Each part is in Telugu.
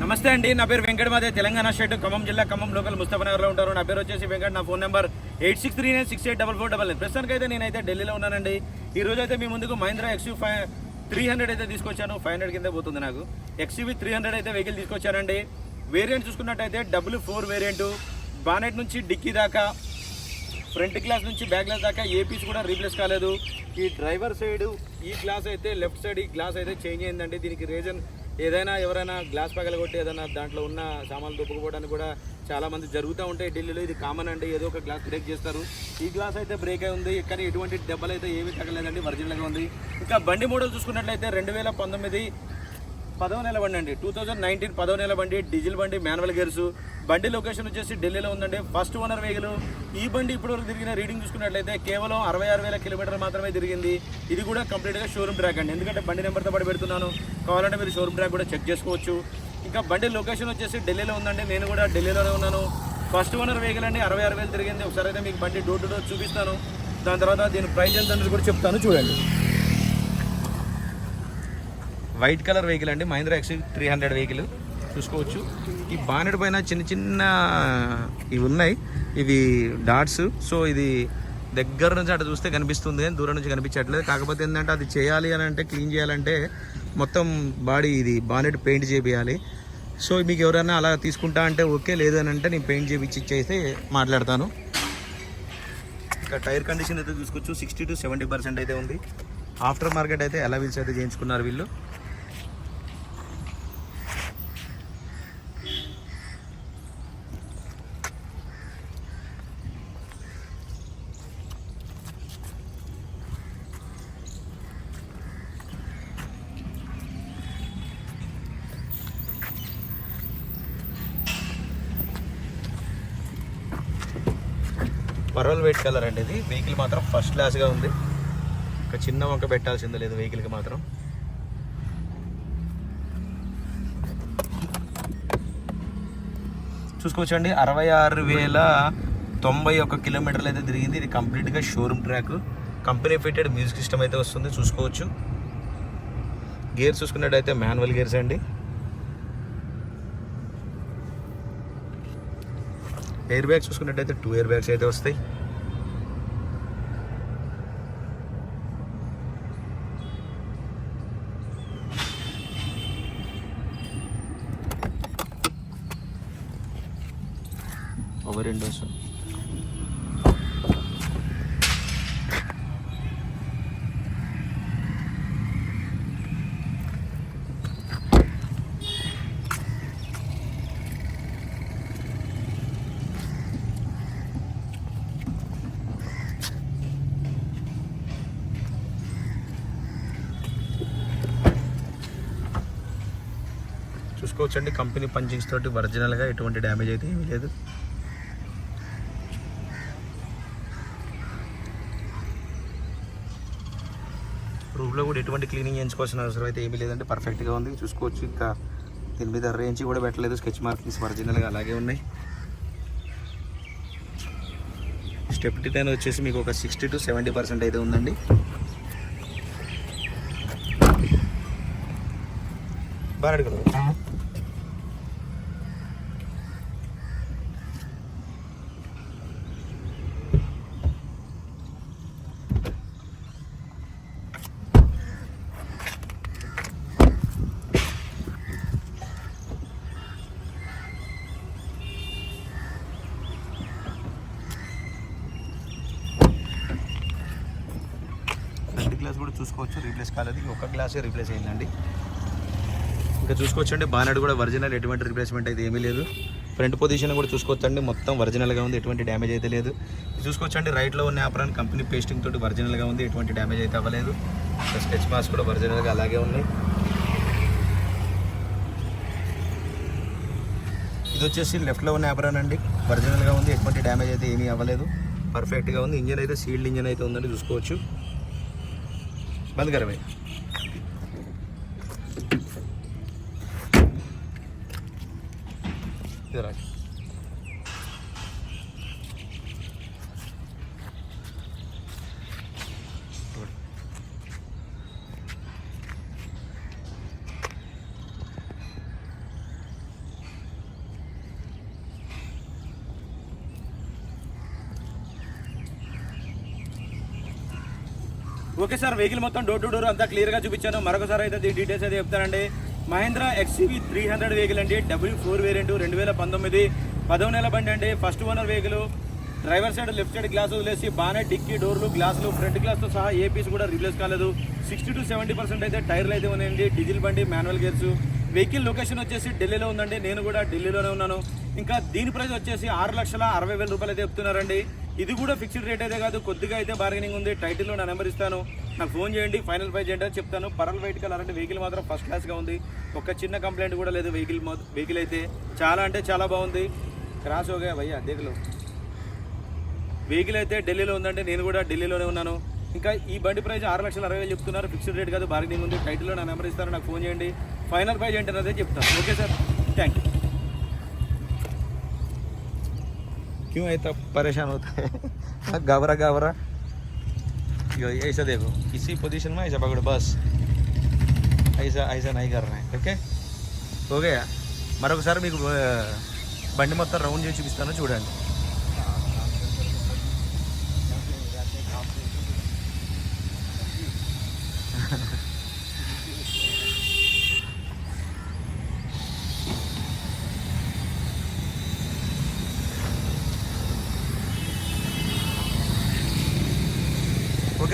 నమస్తే అండి నా పేరు వెంకట మాదే. తెలంగాణ స్టేట్ ఖమ్మం జిల్లా ఖమ్మం లోకల్ ముస్తఫనగర్లో ఉంటారు. నా పేరు వచ్చేసి వెంకట నా phone number eight six three nine six eight double four double nine. ప్రస్తుతానికి అయితే నేనైతే ఢిల్లీలో ఉన్నానండి. ఈ రోజు అయితే మీ ముందుకు Mahindra XU five three hundred అయితే తీసుకొచ్చాను. ఫైవ్ హండ్రెడ్ కింద పోతుంది నాకు. ఎక్స్యూవి త్రీ హండ్రెడ్ అయితే వెహికల్ తీసుకొచ్చానండి. వేరియంట్ చూసుకున్నట్టయితే డబుల్ ఫోర్ వేరియంట్ బానెట్ నుంచి డిక్కీ దాకా ఫ్రంట్ గ్లాస్ నుంచి బ్యాక్ గ్లాస్ దాకా ఏ పీస్ కూడా రీప్లేస్ కాలేదు. ఈ డ్రైవర్ సైడ్ ఈ గ్లాస్ అయితే లెఫ్ట్ సైడ్ ఈ గ్లాస్ అయితే చేంజ్ అయిందండి. దీనికి రీజన్ ఏదైనా ఎవరైనా గ్లాస్ పగలగొట్టి ఏదైనా దాంట్లో ఉన్న సామాన్లు దొప్పుకోవడానికి కూడా చాలా మంది జరుగుతూ ఉంటాయి ఢిల్లీలో. ఇది కామన్ అండి. ఏదో ఒక గ్లాస్ బ్రేక్ చేస్తారు. ఈ గ్లాస్ అయితే బ్రేక్ అయి ఉంది. కానీ ఎటువంటి దెబ్బలు అయితే ఏమీ తగలేదండి. ఒరిజినల్గా ఉంది. ఇంకా బండి మోడల్ చూసుకున్నట్లయితే రెండు వేల పంతొమ్మిది పదవ నెల బండి అండి. టూ థౌజండ్ నైన్టీన్ పదవ నెల బండి డీజిల్ బండి మాన్యువల్ గేర్స్ బండి లొకేషన్ వచ్చేసి ఢిల్లీలో ఉందండి. ఫస్ట్ ఓనర్ వెహికల్ ఈ బండి ఇప్పటివరకు తిరిగిన రీడింగ్ చూసుకున్నట్లయితే కేవలం అరవై ఆరు వేల కిలోమీటర్ మాత్రమే తిరిగింది. ఇది కూడా కంప్లీట్గా షోరూమ్ ట్రాక్ అండి. ఎందుకంటే బండి నెంబర్తో పాటు పెడుతున్నాను. కావాలంటే మీరు షోరూమ్ ట్రాక్ కూడా చెక్ చేసుకోవచ్చు. ఇంకా బండి లొకేషన్ వచ్చేసి ఢిల్లీలో ఉందండి. నేను కూడా ఢిల్లీలోనే ఉన్నాను. ఫస్ట్ ఓనర్ వెహికల్ అండి. అరవై ఆరు వేలు తిరిగింది. ఒకసారి అయితే మీకు బండి డోర్ టు డోర్ చూపిస్తాను. దాని తర్వాత దీని ప్రైస్ ఎంత అనేది కూడా చెప్తాను. చూడండి. వైట్ కలర్ వెహికల్ అండి. Mahindra X three hundred vehicle చూసుకోవచ్చు. ఈ బానెట్ పైన చిన్న చిన్న ఇవి ఉన్నాయి. ఇవి డాట్స్. సో ఇది దగ్గర నుంచి అటు చూస్తే కనిపిస్తుంది కానీ దూరం నుంచి కనిపించట్లేదు. కాకపోతే ఏంటంటే అది చేయాలి అని అంటే క్లీన్ చేయాలంటే మొత్తం బాడీ ఇది బానెట్ పెయింట్ చేపియాలి. సో మీకు ఎవరైనా అలా తీసుకుంటా అంటే ఓకే లేదు అని అంటే నేను పెయింట్ చేపించి ఇచ్చేస్తే మాట్లాడతాను. ఇంకా టైర్ కండిషన్ అయితే చూసుకోవచ్చు. సిక్స్టీ టు సెవెంటీ పర్సెంట్ అయితే ఉంది. ఆఫ్టర్ మార్కెట్ అయితే ఎలా వీల్స్ అయితే చేయించుకున్నారు వీళ్ళు? పర్వల్ వైట్ కలర్ అండి ఇది. వెహికల్ మాత్రం ఫస్ట్ క్లాస్గా ఉంది. ఒక చిన్న వంక పెట్టాల్సిందే లేదు వెహికల్కి మాత్రం. చూసుకోవచ్చండి అరవై ఆరు వేల తొంభై ఒక్క కిలోమీటర్లు అయితే తిరిగింది. ఇది కంప్లీట్గా showroom track company fitted music system అయితే వస్తుంది చూసుకోవచ్చు. గేర్స్ చూసుకున్నట్టయితే మాన్యువల్ గేర్స్ అండి. ఎయిర్ బ్యాగ్స్ చూసుకున్నట్టయితే టూ ఎయిర్ బ్యాగ్స్ అయితే వస్తాయి. పవర్ విండోస్ చూసుకోవచ్చండి. కంపెనీ పంచింగ్స్ తోటి ఒరిజినల్గా ఎటువంటి డ్యామేజ్ అయితే ఏమీ లేదు. రూమ్లో కూడా ఎటువంటి క్లీనింగ్ చేయించుకోవాల్సిన అవసరం అయితే ఏమీ లేదండి. పర్ఫెక్ట్గా ఉంది. చూసుకోవచ్చు. ఇంకా దీని మీద రేంజ్ కూడా పెట్టలేదు. స్కెచ్ మార్కింగ్స్ ఒరిజినల్గా అలాగే ఉన్నాయి. స్టెప్ డిజైన్ వచ్చేసి మీకు ఒక సిక్స్టీ టు సెవెంటీ పర్సెంట్ అయితే ఉందండి. బాగా అడగదు ఫ్రంట్ గ్లాస్ కూడా చూసుకోవచ్చు రీప్లేస్ కాలేదు. ఒక గ్లాసే రీప్లేస్ అయిందండి. ఇంకా చూసుకోవచ్చు అండి బానెట్ కూడా ఒరిజినల్ ఎటువంటి రిప్లేస్మెంట్ అయితే ఏమీ లేదు. ఫ్రంట్ పొజిషన్ కూడా చూసుకోవచ్చు అండి మొత్తం ఒరిజినల్గా ఉంది. ఎటువంటి డ్యామేజ్ అయితే లేదు. చూసుకోవచ్చండి. రైట్లో ఉన్న యాప్రాన్ కంపెనీ పేస్టింగ్ తోటి ఒరిజినల్గా ఉంది. ఎటువంటి డ్యామేజ్ అయితే అవ్వలేదు. స్కెచ్ మార్క్స్ కూడా ఒరిజినల్గా అలాగే ఉన్నాయి. ఇది వచ్చేసి లెఫ్ట్లో ఉన్న యాప్రాన్ అండి. ఒరిజినల్గా ఉంది. ఎటువంటి డ్యామేజ్ అయితే ఏమీ అవ్వలేదు. పర్ఫెక్ట్గా ఉంది. ఇంజన్ అయితే సీల్డ్ ఇంజన్ అయితే ఉందండి. చూసుకోవచ్చు. बंद कर भाई इधर आ ఓకే సార్ వెహికల్ మొత్తం డోర్ టు డోర్ అంతా క్లియర్గా చూపించాను. మరొకసారి అయితే దీని డీటెయిల్స్ అయితే చెప్తానండి. Mahindra XUV three hundred vehicle అండి. డబ్ల్యూ ఫోర్ వేరియంట్ రెండు వేల పంతొమ్మిది. పదవ నెల బండి అండి. First owner vehicle driver side left side glass వదిలేసి బాగానే డిక్కీ డోర్లు గ్లాసులు ఫ్రంట్ గ్లాస్తో సహా ఏ పీస్ కూడా రిప్లేస్ కాలేదు. సిక్స్టీ టు సెవెంటీ పర్సెంట్ అయితే టైర్లు అయితే ఉన్నాయండి. డీజిల్ బండి మాన్యువల్ గేర్స్ వెహికల్ లొకేషన్ వచ్చేసి ఢిల్లీలో ఉందండి. నేను కూడా ఢిల్లీలోనే ఉన్నాను. ఇంకా దీని ప్రైస్ వచ్చేసి ఆరు లక్షల అరవై వేల రూపాయలు అయితే చెప్తున్నారండి. ఇది కూడా ఫిక్స్డ్ రేట్ అయితే కాదు కొద్దిగా అయితే బార్గెనింగ్ ఉంది. టైటిల్లో నా నెంబర్ ఇస్తాను. నాకు ఫోన్ చేయండి. ఫైనల్ ప్రైజ్ చేయండి చెప్తాను. పరల్ వైట్ కలర్ అంటే వెహికల్ మాత్రం ఫస్ట్ క్లాస్గా ఉంది. ఒక చిన్న కంప్లైంట్ కూడా లేదు వెహికల్ వెహికల్ అయితే. చాలా అంటే చాలా బాగుంది. Cross okay. భయ్యా దిగులు వెహికల్ అయితే ఢిల్లీలో ఉందంటే నేను కూడా ఢిల్లీలోనే ఉన్నాను. ఇంకా ఈ బండి ప్రైస్ ఆరు లక్షల అరవై వేలు చెప్తున్నారు. ఫిక్స్డ్ రేట్ కాదు బార్గెనింగ్ ఉంది. టైటిల్లో నా నెంబర్ ఇస్తారు నాకు ఫోన్ చేయండి. ఫైనల్ ప్రైజ్ ఏంటనేది చెప్తాను. ఓకే సార్ థ్యాంక్ యూ क्यों इतना परेशान होता है घबरा घबरा यो ऐसा देखो इसी पोजीशन में ऐसा पकड़ो बस ऐसा ऐसा नहीं करना है ఓకే ఓకే మరొకసారి మీకు ఆ, బండి మొత్తం రౌండ్ చేసి చూపిస్తాను చూడండి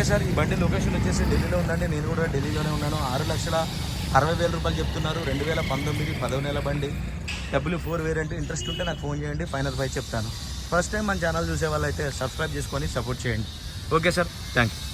ఓకే సార్ ఈ బండి లొకేషన్ వచ్చేసి ఢిల్లీలో ఉందండి. నేను కూడా ఢిల్లీలోనే ఉన్నాను. ఆరు లక్షల అరవై వేల రూపాయలు చెప్తున్నారు. రెండు వేల పంతొమ్మిది పదవ నెల బండి. డబ్ల్యూ ఫోర్ వేరియంట్ ఇంట్రెస్ట్ ఉంటే నాకు ఫోన్ చేయండి. ఫైనల్ ఫైవ్ చెప్తాను. ఫస్ట్ టైం మన ఛానల్ చూసే వాళ్ళైతే సబ్స్క్రైబ్ చేసుకొని సపోర్ట్ చేయండి. Okay sir. Thank you